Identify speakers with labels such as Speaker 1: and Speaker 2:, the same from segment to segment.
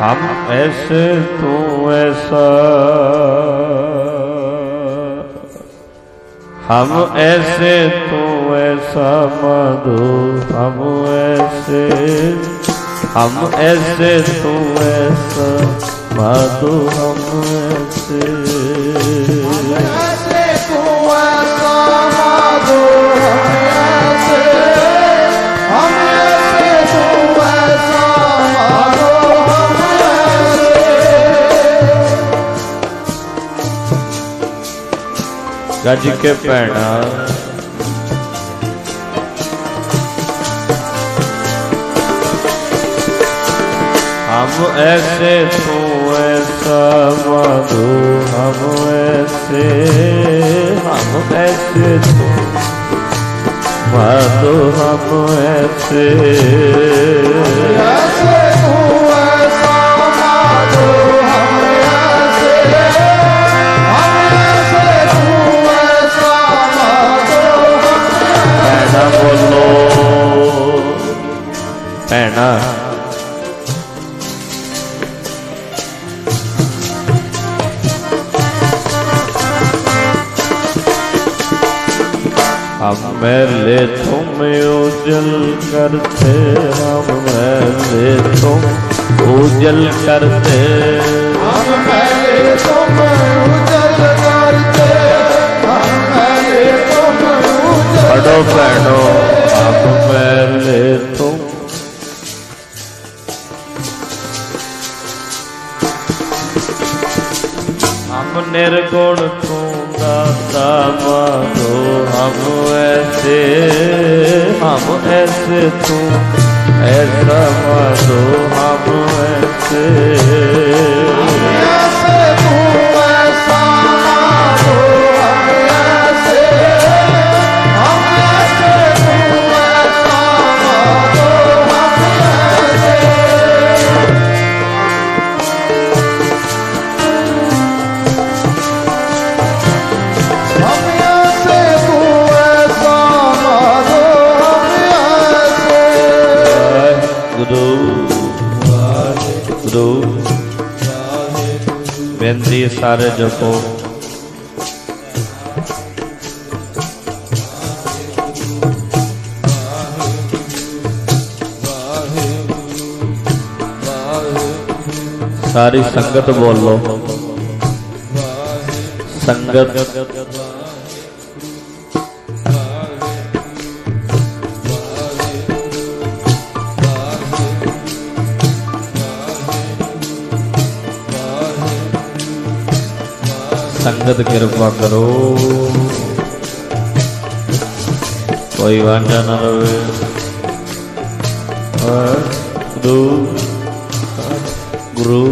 Speaker 1: ਹਮ ਐਸੇ ਤੂੰ ਐਸਾ। ਹਮ ਐਸੇ ਤੂੰ ਐਸਾ ਮਧੂ, ਹਮ ਐਸੇ। ਹਮ ਐਸੇ ਤੂੰ ਐਸਾ ਮਧੂ, ਹਮ ਐਸੇ। ਗੱਜ ਕੇ ਭੈਣਾ। ਹਮ ਐਸੇ ਤੂੰ ਐਸਾ ਮਧੂ ਹਮ ਐਸੇ ਹਮ ਐਸੇ ਤੂੰ ਮਧੂ ਹਮ ਐਸੇ। ਐਸੇ
Speaker 2: ਤੂੰ
Speaker 1: ਬੋਲੋ ਭੈਣਾ हम मैले तुम उजल करते हम मैले तुम उजल करते ਭੈਣੋ ਆਪ ਪਹਿਲੇ ਤੋਂ ਹਮ ਨਿਰਗੁਣ ਤੂੰ ਦਾਤਾ ਮਾਨੋ ਹਮ ਐਸੇ ਹਮ ਐਸੇ ਤੂੰ, ਐਸਾ ਮਾਨੋ ਹਮ ਐਸੇ। ऐसे ਗੁਰੂ ਬੇਨਤੀ ਸਾਰੇ ਜਪੋ ਸਾਰੀ ਸੰਗਤ ਬੋਲੋ। ਸੰਗਤ। Tangga terkirimkan ru, bayi wanja nara, ay ru, ru,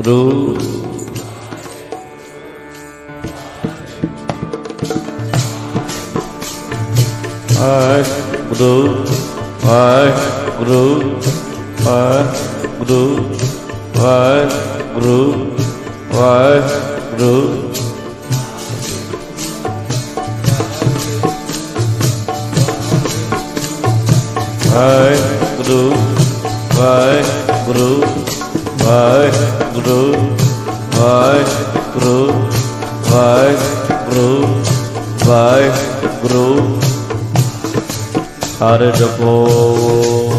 Speaker 1: ru, ay ru, ay ru, ay ru, ay. Waheguru Waheguru Waheguru Waheguru Waheguru Waheguru Waheguru ਸਾਰੇ ਜਪੋ।